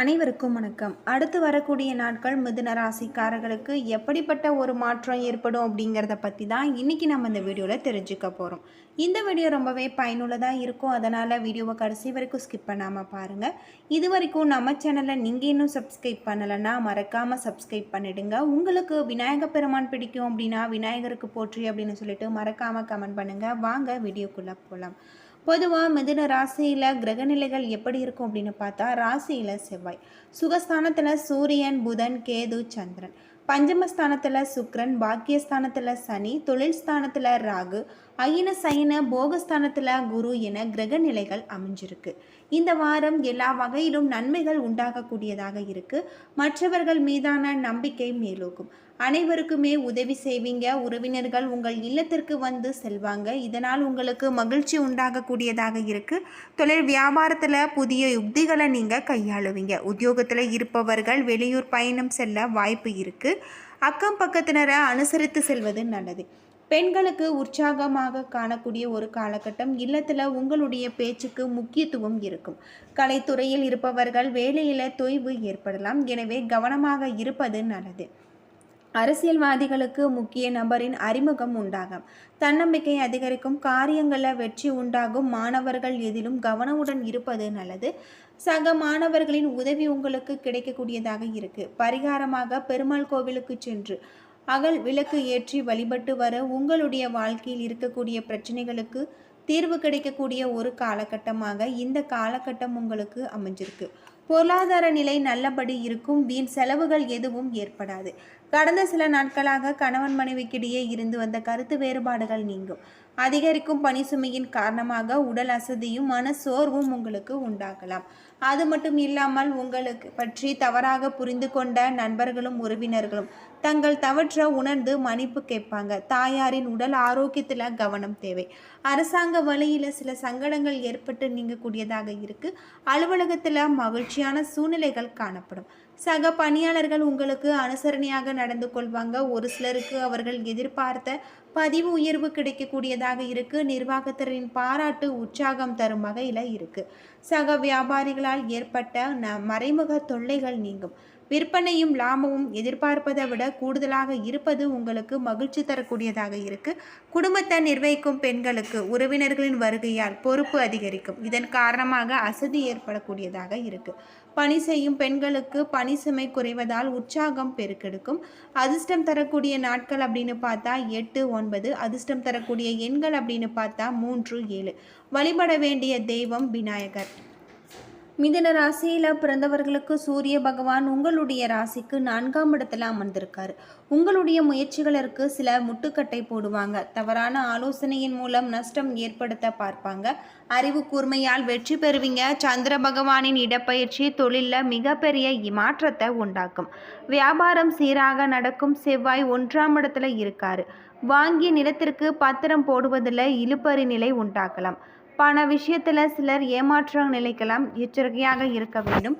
அனைவருக்கும் வணக்கம். அடுத்து வரக்கூடிய நாட்கள் மிதுன ராசிக்காரர்களுக்கு எப்படிப்பட்ட ஒரு மாற்றம் ஏற்படும் அப்படிங்கிறத பற்றி தான் இன்றைக்கி நம்ம இந்த வீடியோவில் தெரிஞ்சுக்க போகிறோம் இந்த வீடியோ ரொம்பவே பயனுள்ளதாக இருக்கும். அதனால் வீடியோவை கடைசி வரைக்கும் ஸ்கிப் பண்ணாமல் பாருங்கள் இது வரைக்கும் நம்ம சேனலை நீங்கள் இன்னும் சப்ஸ்கிரைப் பண்ணலைன்னா மறக்காமல் சப்ஸ்கிரைப் பண்ணிடுங்க. உங்களுக்கு விநாயக பெருமான் பிடிக்கும் அப்படின்னா விநாயகருக்கு போற்றி அப்படின்னு சொல்லிட்டு மறக்காமல் கமெண்ட் பண்ணுங்கள் வாங்க வீடியோக்குள்ளே போகலாம் பொதுவாக மிதுன ராசியில் கிரகநிலைகள் எப்படி இருக்கும் அப்படின்னு பார்த்தா ராசியில் செவ்வாய். சுகஸ்தானத்தில் சூரியன் புதன் கேது சந்திரன். பஞ்சமஸ்தானத்தில் சுக்ரன் பாக்கியஸ்தானத்தில் சனி தொழில் ஸ்தானத்தில் ராகு அயின சைன போகஸ்தானத்தில் குரு என கிரக நிலைகள் அமைஞ்சிருக்கு. இந்த வாரம் எல்லா வகையிலும் நன்மைகள் உண்டாகக்கூடியதாக இருக்கு. மற்றவர்கள் மீதான நம்பிக்கை மேலோக்கும் அனைவருக்குமே உதவி செய்வீங்க. உறவினர்கள் உங்கள் இல்லத்திற்கு வந்து செல்வாங்க. இதனால் உங்களுக்கு மகிழ்ச்சி உண்டாகக்கூடியதாக இருக்குது தொழில் வியாபாரத்தில் புதிய யுக்திகளை நீங்கள் கையாளுவீங்க. உத்தியோகத்தில் இருப்பவர்கள் வெளியூர் பயணம் செல்ல வாய்ப்பு இருக்குது அக்கம் பக்கத்தினரை அனுசரித்து செல்வது நல்லது. பெண்களுக்கு உற்சாகமாக காணக்கூடிய ஒரு காலகட்டம். இல்லத்தில் உங்களுடைய பேச்சுக்கு முக்கியத்துவம் இருக்கும். கலைத்துறையில் இருப்பவர்கள் வேலையில் தொய்வு ஏற்படலாம். எனவே கவனமாக இருப்பது நல்லது. அரசியல்வாதிகளுக்கு முக்கிய நபரின் அறிமுகம் உண்டாகும். தன்னம்பிக்கை அதிகரிக்கும் காரியங்களில் வெற்றி உண்டாகும் மாணவர்கள் எதிலும் கவனமுடன் இருப்பது நல்லது. சக மாணவர்களின் உதவி உங்களுக்கு கிடைக்கக்கூடியதாக இருக்கு. பரிகாரமாக பெருமாள் கோவிலுக்கு சென்று அகல் விளக்கு ஏற்றி வழிபட்டு வர உங்களுடைய வாழ்க்கையில் இருக்கக்கூடிய பிரச்சனைகளுக்கு தீர்வு கிடைக்கக்கூடிய ஒரு காலகட்டமாக இந்த காலகட்டம் உங்களுக்கு அமைஞ்சிருக்கு. பொருளாதார நிலை நல்லபடி இருக்கும் வீண் செலவுகள் எதுவும் ஏற்படாது. கடந்த சில நாட்களாக கணவன் மனைவிக்கிடையே இருந்து வந்த கருத்து வேறுபாடுகள் நீங்கும். அதிகரிக்கும் பணி சுமையின் காரணமாக உடல் அசதியும் மன சோர்வும் உங்களுக்கு உண்டாகலாம். அது மட்டும் இல்லாமல் உங்களுக்கு பற்றி தவறாக புரிந்து கொண்ட நண்பர்களும் உறவினர்களும் தங்கள் தவற்ற உணர்ந்து மன்னிப்பு கேட்பாங்க. தாயாரின் உடல் ஆரோக்கியத்தில் கவனம் தேவை. அரசாங்க வழியில் சில சங்கடங்கள் ஏற்பட்டு நீங்கக்கூடியதாக இருக்கு. அலுவலகத்தில் மகிழ்ச்சியான சூழ்நிலைகள் காணப்படும். சக பணியாளர்கள் உங்களுக்கு அனுசரணையாக நடந்து கொள்வாங்க. ஒரு சிலருக்கு அவர்கள் எதிர்பார்த்த பதிவு உயர்வு கிடைக்கக்கூடியதாக இருக்கு. நிர்வாகத்தினரின் பாராட்டு உற்சாகம் தரும் வகையில் இருக்கு. சக வியாபாரிகளால் ஏற்பட்ட ந மறைமுக தொல்லைகள் நீங்கும். விற்பனையும் லாபமும் எதிர்பார்ப்பதை விட கூடுதலாக இருப்பது உங்களுக்கு மகிழ்ச்சி தரக்கூடியதாக இருக்கு. குடும்பத்தை நிர்வகிக்கும் பெண்களுக்கு உறவினர்களின் வருகையால் பொறுப்பு அதிகரிக்கும். இதன் காரணமாக அசதி ஏற்படக்கூடியதாக இருக்கு. பணி செய்யும் பெண்களுக்கு பணி சுமை குறைவதால் உற்சாகம் பெருக்கெடுக்கும். அதிர்ஷ்டம் தரக்கூடிய நாட்கள் அப்படின்னு பார்த்தா எட்டு ஒன்பது. அதிர்ஷ்டம் தரக்கூடிய எண்கள் அப்படின்னு பார்த்தா மூன்று ஏழு. வழிபட வேண்டிய தெய்வம் விநாயகர். மிதன ராசியில் பிறந்தவர்களுக்கு சூரிய பகவான் உங்களுடைய ராசிக்கு நான்காம் இடத்துல அமர்ந்திருக்காரு. உங்களுடைய முயற்சிகளுக்கு சில முட்டுக்கட்டை போடுவாங்க. தவறான ஆலோசனையின் மூலம் நஷ்டம் ஏற்படுத்த பார்ப்பாங்க. அறிவு கூர்மையால் வெற்றி பெறுவீங்க. சந்திர பகவானின் இடப்பயிற்சி தொழிலில் மிகப்பெரிய மாற்றத்தை உண்டாக்கும். வியாபாரம் சீராக நடக்கும். செவ்வாய் ஒன்றாம் இடத்துல இருக்காரு. வாங்கிய நிலத்திற்கு பத்திரம் போடுவதில் இழுப்பறி நிலை உண்டாக்கலாம். பண விஷயத்தில் சிலர் ஏமாற்றம் நிலைக்கலாம் எச்சரிக்கையாக இருக்க வேண்டும்.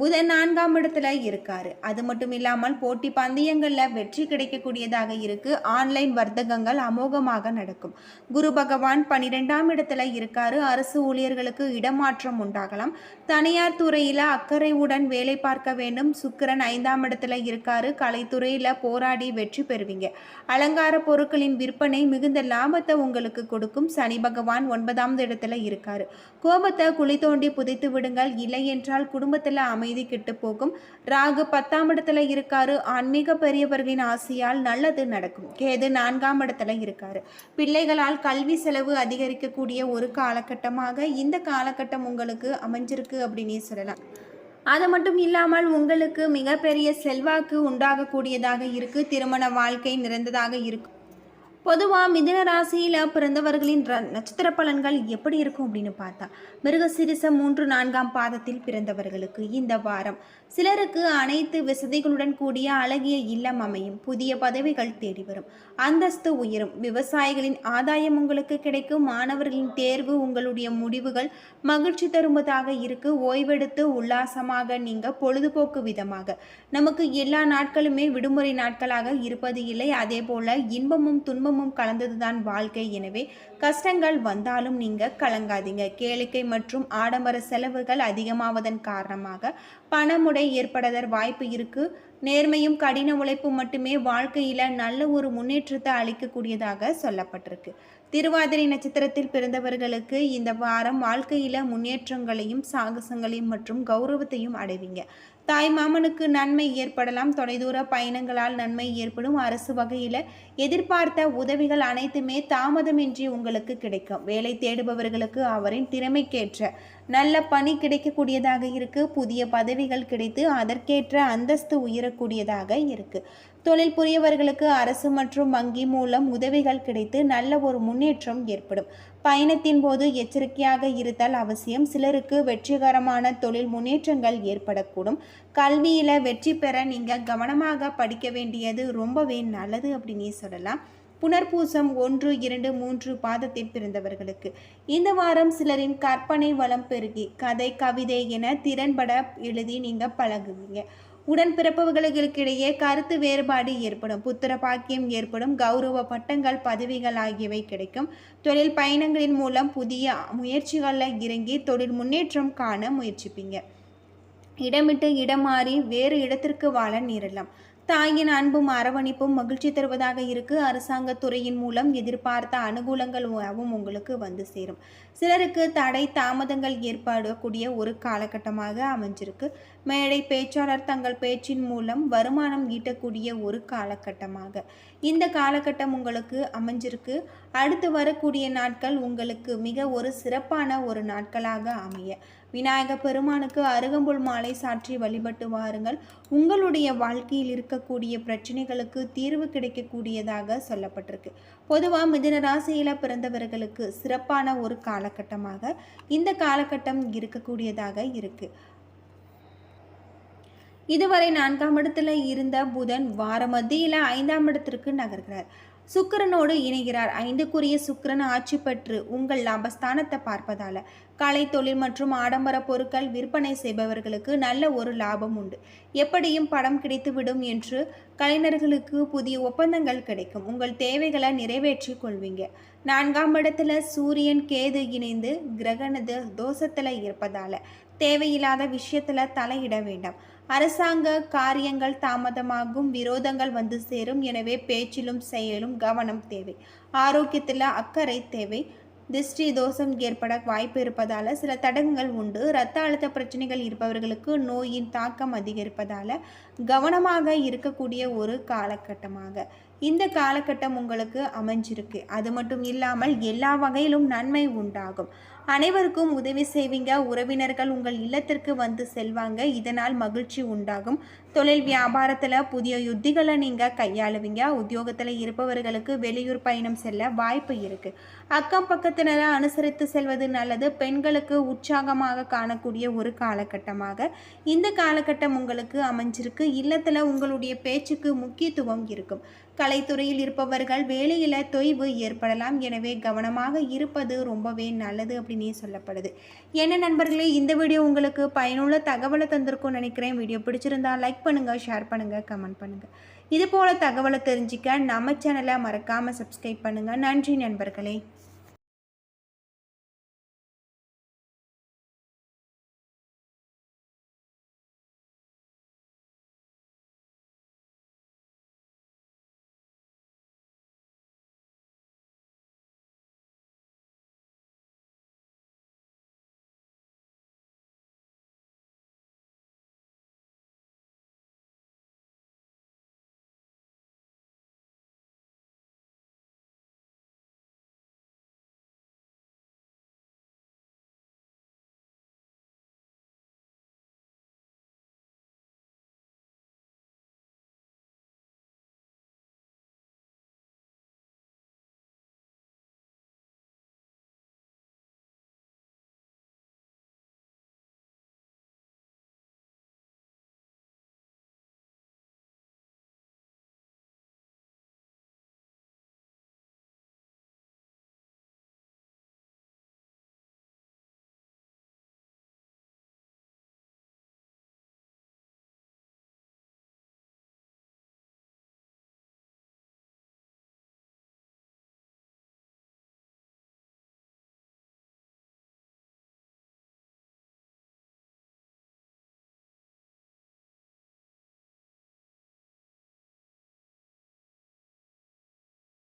புதன் நான்காம் இடத்துல இருக்காரு. அது மட்டும் இல்லாமல் போட்டி பந்தயங்களில் வெற்றி கிடைக்கக்கூடியதாக இருக்கு. ஆன்லைன் வர்த்தகங்கள் அமோகமாக நடக்கும். குரு பகவான் பன்னிரெண்டாம் இடத்துல இருக்காரு. அரசு ஊழியர்களுக்கு இடமாற்றம் உண்டாகலாம். தனியார் துறையில் அக்கறையுடன் வேலை பார்க்க வேண்டும். சுக்கிரன் ஐந்தாம் இடத்துல இருக்காரு. கலைத்துறையில் போராடி வெற்றி பெறுவீங்க. அலங்கார பொருட்களின் விற்பனை மிகுந்த லாபத்தை உங்களுக்கு கொடுக்கும். சனி பகவான் ஒன்பதாம் இடத்துல இருக்காரு. கோபத்தை குழி தோண்டி புதைத்து விடுங்கள். இல்லை என்றால் குடும்பத்தில் அமைதி கிட்டு போகும். ராகு பத்தாம் இடத்துல இருக்காரு. ஆன்மீக பெரியவர்களின் ஆசையால் நல்லது நடக்கும். கேது நான்காம் இடத்துல இருக்காரு. பிள்ளைகளால் கல்வி செலவு அதிகரிக்கக்கூடிய ஒரு காலகட்டமாக இந்த காலகட்டம் உங்களுக்கு அமைஞ்சிருக்கு அப்படின்னே சொல்லலாம். அது மட்டும் இல்லாமல் உங்களுக்கு மிகப்பெரிய செல்வாக்கு உண்டாகக்கூடியதாக இருக்கு. திருமண வாழ்க்கை நிறைந்ததாக இருக்கும் பொதுவாக மிதுன ராசியில் பிறந்தவர்களின் ர- நட்சத்திர பலன்கள் எப்படி இருக்கும் அப்படின்னு பார்த்தா மிருகசிரிச மூன்று நான்காம் பாதத்தில் பிறந்தவர்களுக்கு இந்த வாரம். சிலருக்கு அனைத்து வசதிகளுடன் கூடிய அழகிய இல்லம் அமையும் புதிய பதவிகள் தேடி வரும். அந்தஸ்து உயரும். விவசாயிகளின் ஆதாயம் உங்களுக்கு கிடைக்கும். மாணவர்களின் தேர்வு உங்களுடைய முடிவுகள் மகிழ்ச்சி தருவதாக இருக்கு. ஓய்வெடுத்து உல்லாசமாக நீங்க பொழுதுபோக்கு விதமாக. நமக்கு எல்லா நாட்களுமே விடுமுறை நாட்களாக இருப்பது இல்லை. அதே போல இன்பமும் துன்பமும் அனுபவமும் கலந்ததுதான் வாழ்க்கை. எனவே கஷ்டங்கள் வந்தாலும் நீங்க கலங்காதீங்க. கேளிக்கை மற்றும் ஆடம்பர செலவுகள் அதிகமாவதன் காரணமாக பணமுடை ஏற்படுதல் வாய்ப்பு இருக்கு. நேர்மையும் கடின உழைப்பும் மட்டுமே வாழ்க்கையில் நல்ல ஒரு முன்னேற்றத்தை அளிக்கக்கூடியதாக சொல்லப்பட்டிருக்கு. திருவாதிரை நட்சத்திரத்தில் பிறந்தவர்களுக்கு இந்த வாரம் வாழ்க்கையில் முன்னேற்றங்களையும் சாகசங்களையும் மற்றும் கௌரவத்தையும் அடைவீங்க. தாய் மாமனுக்கு நன்மை ஏற்படலாம். தொலைதூர பயணங்களால் நன்மை ஏற்படும். அரசு வகையில் எதிர்பார்த்த உதவிகள் அனைத்துமே தாமதமின்றி உங்களுக்கு கிடைக்கும். வேலை தேடுபவர்களுக்கு அவரின் திறமைக்கேற்ற நல்ல பணி கிடைக்கக்கூடியதாக இருக்கு. புதிய பதவிகள் கிடைத்து அதற்கேற்ற அந்தஸ்து உயரக்கூடியதாக இருக்கு. தொழில் புரியவர்களுக்கு அரசு மற்றும் வங்கி மூலம் உதவிகள் கிடைத்து நல்ல ஒரு முன்னேற்றம் ஏற்படும். பயணத்தின் போது எச்சரிக்கையாக இருத்தல் அவசியம். சிலருக்கு வெற்றிகரமான தொழில் முன்னேற்றங்கள் ஏற்படக்கூடும். கல்வியில் வெற்றி பெற நீங்கள் கவனமாக படிக்க வேண்டியது ரொம்பவே நல்லது அப்படின்னே சொல்லலாம். புனர்பூசம் ஒன்று இரண்டு மூன்று பாதத்தில் பிறந்தவர்களுக்கு. இந்த வாரம் சிலரின் கற்பனை வளம் பெருகி கதை கவிதை என திறன்பட எழுதி நீங்கள் பழகுவீங்க. உடன் பிறப்பவர்களுக்கிடையே கருத்து வேறுபாடு ஏற்படும் புத்திர பாக்கியம் ஏற்படும் கௌரவ பட்டங்கள் பதவிகள் ஆகியவை கிடைக்கும். தொழில் பயணங்களின் மூலம் புதிய முயற்சிகளில் இறங்கி தொழில் முன்னேற்றம் காண முயற்சிப்பீங்க. இடமிட்டு இடம் மாறி வேறு இடத்திற்கு வாழ நேரலாம் தாயின் அன்பும் அரவணைப்பும் மகிழ்ச்சி தருவதாக இருக்கு. அரசாங்க துறையின் மூலம் எதிர்பார்த்த அனுகூலங்கள் உங்களுக்கு வந்து சேரும். சிலருக்கு தடை தாமதங்கள் ஏற்படக்கூடிய ஒரு காலகட்டமாக அமைஞ்சிருக்கு. மேடை பேச்சாளர் தங்கள் பேச்சின் மூலம் வருமானம் ஈட்டக்கூடிய ஒரு காலகட்டமாக. இந்த காலகட்டம் உங்களுக்கு அமைஞ்சிருக்கு. அடுத்து வரக்கூடிய நாட்கள் உங்களுக்கு மிக ஒரு சிறப்பான ஒரு நாட்களாக அமைய. விநாயக பெருமானுக்கு அருகம்புல் மாலை சாற்றி வழிபட்டு வாருங்கள். உங்களுடைய வாழ்க்கையில் இருக்கக்கூடிய பிரச்சனைகளுக்கு தீர்வு கிடைக்கக்கூடியதாக சொல்லப்பட்டிருக்கு. பொதுவாக மிதன ராசியில் பிறந்தவர்களுக்கு சிறப்பான ஒரு காலகட்டமாக இந்த காலகட்டம் இருக்கக்கூடியதாக இருக்குது இதுவரை நான்காம் இடத்துல இருந்த புதன் வார மத்தியில் ஐந்தாம் இடத்திற்கு நகர்கிறார். சுக்கிரனோடு இணைகிறார். ஐந்துக்குரிய சுக்கிரன் ஆட்சி பெற்று உங்கள் லாபஸ்தானத்தை பார்ப்பதால கலை தொழில் மற்றும் ஆடம்பர பொருட்கள் விற்பனை செய்பவர்களுக்கு நல்ல ஒரு லாபம் உண்டு. எப்படியும் படம் கிடைத்துவிடும் என்று கலைஞர்களுக்கு புதிய ஒப்பந்தங்கள் கிடைக்கும். உங்கள் தேவைகளை நிறைவேற்றி கொள்வீங்க. நான்காம் இடத்துல சூரியன் கேது இணைந்து கிரகணது தோஷத்தில் இருப்பதால தேவையில்லாத விஷயத்தில் தலையிட வேண்டாம். அரசாங்க காரியங்கள் தாமதமாகும் விரோதங்கள் வந்து சேரும். எனவே பேச்சிலும் செயலும் கவனம் தேவை. ஆரோக்கியத்தில் அக்கறை தேவை. திருஷ்டி தோஷம் ஏற்பட வாய்ப்பு இருப்பதால் சில தடங்கள் உண்டு. இரத்த அழுத்த பிரச்சனைகள் இருப்பவர்களுக்கு நோயின் தாக்கம் அதிகரிப்பதால் கவனமாக இருக்கக்கூடிய ஒரு காலகட்டமாக. இந்த காலகட்டம் உங்களுக்கு அமைஞ்சிருக்கு. அது மட்டும் இல்லாமல் எல்லா வகையிலும் நன்மை உண்டாகும். அனைவருக்கும் உதவி செய்வீங்க. உறவினர்கள் உங்கள் இல்லத்திற்கு வந்து செல்வாங்க. இதனால் மகிழ்ச்சி உண்டாகும். தொழில் வியாபாரத்தில் புதிய யுத்திகளை நீங்கள் கையாளுவீங்க. உத்தியோகத்தில் இருப்பவர்களுக்கு வெளியூர் பயணம் செல்ல வாய்ப்பு இருக்குது அக்கம் பக்கத்தினரை அனுசரித்து செல்வது நல்லது. பெண்களுக்கு உற்சாகமாக காணக்கூடிய ஒரு காலகட்டமாக இந்த காலகட்டம் உங்களுக்கு அமைஞ்சிருக்கு. இல்லத்தில் உங்களுடைய பேச்சுக்கு முக்கியத்துவம் இருக்கும். கலைத்துறையில் இருப்பவர்கள் வேலையில் தொய்வு ஏற்படலாம். எனவே கவனமாக இருப்பது ரொம்பவே நல்லது அப்படின்னு சொல்லப்படுது. என்ன நண்பர்களே இந்த வீடியோ உங்களுக்கு பயனுள்ள தகவலை தந்திருக்கும்னு நினைக்கிறேன். வீடியோ பிடிச்சிருந்தா லைக் பண்ணுங்கள் ஷேர் பண்ணுங்கள் கமெண்ட் பண்ணுங்கள் இது போல் தகவலை தெரிஞ்சிக்க நம்ம சேனலை மறக்காமல் சப்ஸ்கிரைப் பண்ணுங்கள் நன்றி நண்பர்களே.